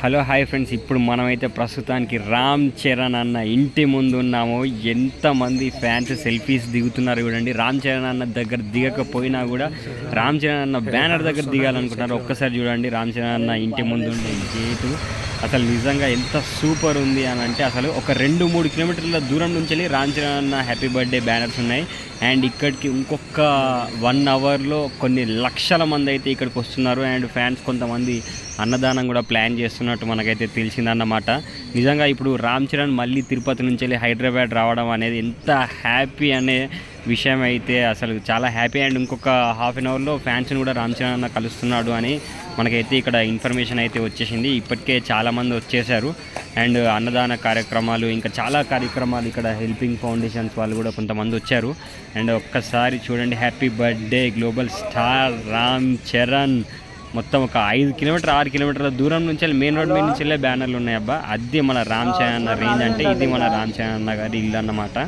Hello hi friends. ఇప్పుడు మనమైతే ప్రస్తుతానికి రామ్ చరణ్ అన్న ఇంటి ముందు ఉన్నాము. ఎంతమంది ఫ్యాన్స్ సెల్ఫీస్ దిగుతున్నారు చూడండి. రామ్ చరణ్ అన్న దగ్గర దిగకపోయినా కూడా రామ్ చరణ్ అన్న బ్యానర్ దగ్గర దిగాలనుకుంటున్నారు. ఒక్కసారి చూడండి రామ్ చరణ్ అన్న ఇంటి ముందు ఉండే గేటు అసలు నిజంగా ఎంత సూపర్ ఉంది అని అంటే అసలు ఒక రెండు మూడు కిలోమీటర్ల దూరం నుంచి వెళ్ళి రామ్ చరణ్ అన్న హ్యాపీ బర్త్డే బ్యానర్స్ ఉన్నాయి. అండ్ ఇక్కడికి ఇంకొక వన్ అవర్లో కొన్ని లక్షల మంది అయితే ఇక్కడికి వస్తున్నారు. అండ్ ఫ్యాన్స్ కొంతమంది అన్నదానం కూడా ప్లాన్ చేస్తున్నట్టు మనకైతే తెలిసిందన్నమాట నిజంగా ఇప్పుడు రామ్ చరణ్ మళ్ళీ తిరుపతి నుంచి వెళ్ళి హైదరాబాద్ రావడం అనేది ఎంత హ్యాపీ అనే విషయం అయితే అసలు చాలా హ్యాపీ అండ్ ఇంకొక హాఫ్ అన్ అవర్లో ఫ్యాన్స్ని కూడా రామ్ చరణ్ అన్న కలుస్తున్నాడు అని మనకైతే ఇక్కడ ఇన్ఫర్మేషన్ అయితే వచ్చేసింది. ఇప్పటికే చాలామంది వచ్చేసారు అండ్ అన్నదాన కార్యక్రమాలు ఇంకా చాలా కార్యక్రమాలు ఇక్కడ హెల్పింగ్ ఫౌండేషన్స్ వాళ్ళు కూడా కొంతమంది వచ్చారు. అండ్ ఒక్కసారి చూడండి happy birthday global star Ram Charan. మొత్తం ఒక ఐదు కిలోమీటర్ ఆరు కిలోమీటర్ల దూరం నుంచి వెళ్ళి మెయిన్ రోడ్ మీద నుంచి వెళ్ళే బ్యానర్లు ఉన్నాయి అబ్బా. అది మన రామ్ చరణ్ అన్న రేంజ్ అంటే ఇది మన రామ్ చరణ్ అన్న గారి ఇల్లు అన్నమాట.